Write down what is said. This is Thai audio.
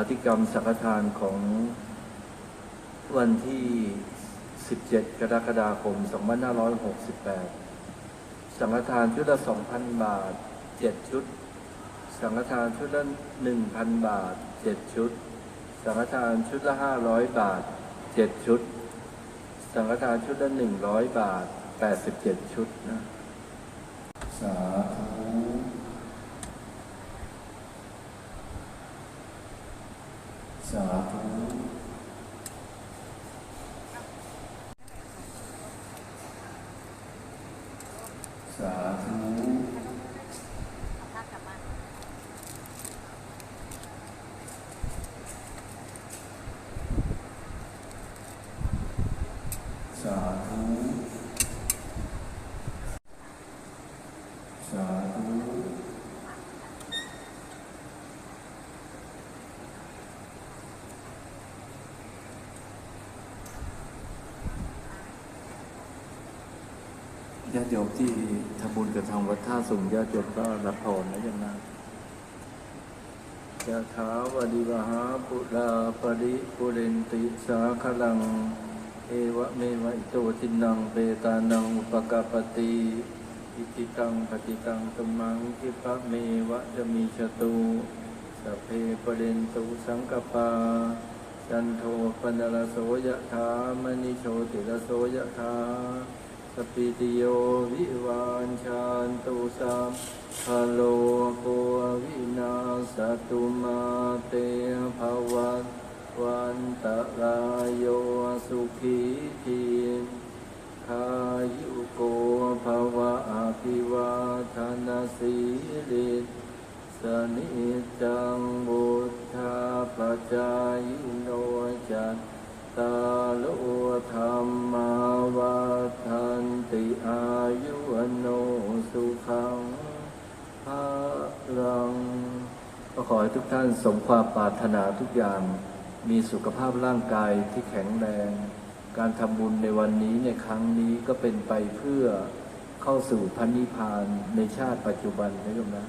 าธิกรรมสังฆทานของวันที่ 17 กรกฎาคม 2568 สังฆทานชุดละ 2,000 บาท 7 ชุด สังฆทานชุดละ 1,000 บาท 7 ชุด สังฆทานชุดละ 500 บาท 7 ชุด สังฆทานชุดละ 100 บาท 87 ชุดนะ สาธุ สาธุ สาธุ สาธุ สาธุ ญาติโยมที่ทำบุญกับทางวัดท่าสุงญาติโยมก็รับพรนะยังนะยะถาวดิวหาปุราปริปุเรนติสาคลัง เอวะเมวะอิโตทินังเปตานังอุปกาปติอิทิตังปฏิตังตุมังคิปะเมวะจะมีชตุสัพเพปเรนตุสังกปาจันโทปนรโสยะถามณิโชติรโสยะถา ปิติโยวิวานชานตุสัมภโลโกวินาสตุมาเตภวัตวันตรายโยสุขีทีขายุโกภวะอภิวาทนาสีริสนิจังบุทธาปจายโนจัตตาโลธรรมา พระรังก็ขอให้ทุกท่านสมความปรารถนาทุกอย่าง มีสุขภาพร่างกายที่แข็งแรง การทำบุญในวันนี้ในครั้งนี้ก็เป็นไปเพื่อเข้าสู่พันนิพพานในชาติปัจจุบันนะโยมนะ